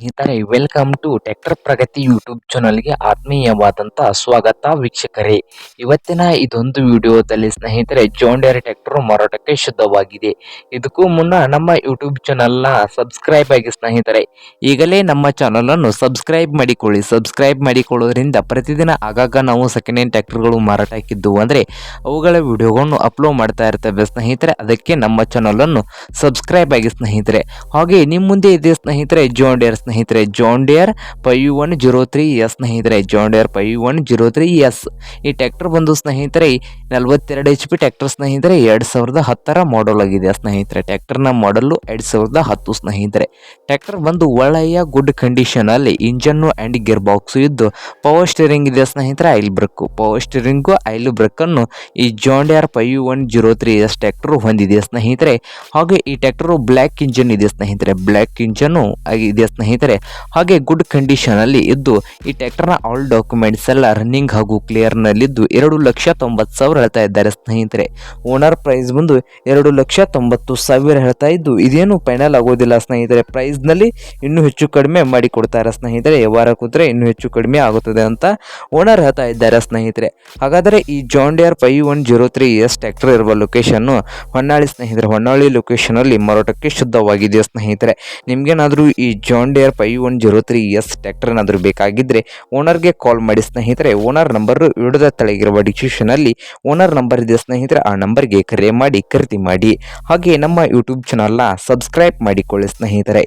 ಸ್ನೇಹಿತರೆ welcome to tractor Pragati YouTube ಚಾನಲ್ಗೆ ಆತ್ಮೀಯವಾದಂಥ ಸ್ವಾಗತ ವೀಕ್ಷಕರೇ. ಇವತ್ತಿನ ಇದೊಂದು ವಿಡಿಯೋದಲ್ಲಿ ಸ್ನೇಹಿತರೆ ಜೋಂಡೇರ್ ಟ್ರ್ಯಾಕ್ಟರ್ ಮಾರಾಟಕ್ಕೆ ಶುದ್ಧವಾಗಿದೆ. ಇದಕ್ಕೂ ಮುನ್ನ ನಮ್ಮ ಯೂಟ್ಯೂಬ್ ಚಾನಲ್ನ ಸಬ್ಸ್ಕ್ರೈಬ್ ಆಗಿ ಸ್ನೇಹಿತರೆ, ಈಗಲೇ ನಮ್ಮ ಚಾನಲನ್ನು ಸಬ್ಸ್ಕ್ರೈಬ್ ಮಾಡಿಕೊಳ್ಳಿ. ಸಬ್ಸ್ಕ್ರೈಬ್ ಮಾಡಿಕೊಳ್ಳೋದ್ರಿಂದ ಪ್ರತಿದಿನ ಆಗಾಗ ನಾವು ಸೆಕೆಂಡ್ ಹ್ಯಾಂಡ್ ಟ್ರ್ಯಾಕ್ಟರ್ಗಳು ಮಾರಾಟ ಹಾಕಿದ್ದು ಅಂದರೆ, ಅವುಗಳ ವಿಡಿಯೋಗಳನ್ನು ಅಪ್ಲೋಡ್ ಮಾಡ್ತಾ ಇರ್ತವೆ ಸ್ನೇಹಿತರೆ. ಅದಕ್ಕೆ ನಮ್ಮ ಚಾನಲನ್ನು ಸಬ್ಸ್ಕ್ರೈಬ್ ಆಗಿ ಸ್ನೇಹಿತರೆ. ಹಾಗೆ ನಿಮ್ಮ ಮುಂದೆ ಇದೆ ಸ್ನೇಹಿತರೆ ಜೋಂಡಿಯರ್ ಸ್ನೇಹಿತರೆ John Deere five one zero three, S ಸ್ನೇಹಿತರೆ John Deere five one zero three, S. ಈ ಟ್ಯಾಕ್ಟರ್ ಬಂದು ಸ್ನೇಹಿತರೆ, ನಲವತ್ತೆರಡು ಎಚ್ ಪಿ ಟ್ಯಾಕ್ಟರ್ ಸ್ನೇಹಿತರೆ, ಎರಡು ಸಾವಿರದ ಹತ್ತರ ಮಾಡಲ್ ಆಗಿದೆ ಸ್ನೇಹಿತರೆ. ಟ್ಯಾಕ್ಟರ್ನ ಮಾಡಲು ಎರಡು ಸಾವಿರದ ಹತ್ತು ಸ್ನೇಹಿತರೆ. ಟ್ಯಾಕ್ಟರ್ ಬಂದು ಒಳ್ಳೆಯ ಗುಡ್ ಕಂಡೀಷನಲ್ಲಿ ಇಂಜನ್ನು ಆ್ಯಂಡ್ ಗೇರ್ ಬಾಕ್ಸು ಇದ್ದು ಪವರ್ ಸ್ಟೀರಿಂಗ್ ಇದೆ ಸ್ನೇಹಿತರೆ oil brake power steering oil ಬ್ರೇಕನ್ನು ಈ John Deere five one zero three, S tractor ಹೊಂದಿದೆ ಸ್ನೇಹಿತರೆ. ಹಾಗೆ ಈ ಟ್ಯಾಕ್ಟರ್ ಬ್ಲ್ಯಾಕ್ ಇಂಜನ್ ಇದೆ ಸ್ನೇಹಿತರೆ. ಬ್ಲ್ಯಾಕ್ ಇಂಜನ್ನು ಇದೆ ಸ್ನೇಹಿತರೆ. ಹಾಗೆ ಗುಡ್ ಕಂಡೀಷನ್ ಅಲ್ಲಿ ಇದ್ದು, ಈ ಟ್ರ್ಯಾಕ್ಟರ್ನ ಆಲ್ ಡಾಕ್ಯುಮೆಂಟ್ಸ್ ಎಲ್ಲ ರನ್ನಿಂಗ್ ಹಾಗೂ ಕ್ಲಿಯರ್ ನಲ್ಲಿದ್ದು ಎರಡು ಲಕ್ಷ ತೊಂಬತ್ತು ಸಾವಿರ ಹೇಳ್ತಾ ಇದ್ದಾರೆ ಸ್ನೇಹಿತರೆ. ಓನರ್ ಪ್ರೈಸ್ ಬಂದು ಎರಡು ಲಕ್ಷ ತೊಂಬತ್ತು ಸಾವಿರ ಹೇಳ್ತಾ ಇದ್ದು, ಇದೇನು ಫೈನಲ್ ಆಗೋದಿಲ್ಲ ಸ್ನೇಹಿತರೆ. ಪ್ರೈಸ್ನಲ್ಲಿ ಇನ್ನೂ ಹೆಚ್ಚು ಕಡಿಮೆ ಮಾಡಿ ಕೊಡ್ತಾರೆ ಸ್ನೇಹಿತರೆ. ವಾರ ಕೂತ್ರೆ ಇನ್ನೂ ಹೆಚ್ಚು ಕಡಿಮೆ ಆಗುತ್ತದೆ ಅಂತ ಓನರ್ ಹೇಳ್ತಾ ಇದ್ದಾರೆ ಸ್ನೇಹಿತರೆ. ಹಾಗಾದರೆ ಈ John Deere five one zero three S tractor ಇರುವ ಲೊಕೇಶನ್ನು ಹೊನ್ನಾಳಿ ಸ್ನೇಹಿತರೆ, ಹೊನ್ನಾಳಿ ಲೊಕೇಶನ್ ಅಲ್ಲಿ ಮಾರಾಟಕ್ಕೆ ಶುದ್ಧವಾಗಿದೆ ಸ್ನೇಹಿತರೆ? ನಿಮ್ಗೇನಾದರೂ ಈ John Deere five one zero three S tractor ಏನಾದರೂ ಬೇಕಾಗಿದ್ದರೆ ಓನರ್ಗೆ ಕಾಲ್ ಮಾಡಿ ಸ್ನೇಹಿತರೆ, ಓನರ್ ನಂಬರ್ ವಿಡಿಯೋದ ತಳಗಿರುವ ಡಿಸ್ಕ್ರಿಪ್ಷನಲ್ಲಿ ಓನರ್ ನಂಬರ್ ಇದೆ ಸ್ನೇಹಿತರೆ, ಆ ನಂಬರ್ಗೆ ಕರೆ ಮಾಡಿ ಖರೀದಿ ಮಾಡಿ. ಹಾಗೆ ನಮ್ಮ ಯೂಟ್ಯೂಬ್ ಚಾನಲ್ನ ಸಬ್ಸ್ಕ್ರೈಬ್ ಮಾಡಿಕೊಳ್ಳಿ ಸ್ನೇಹಿತರೆ.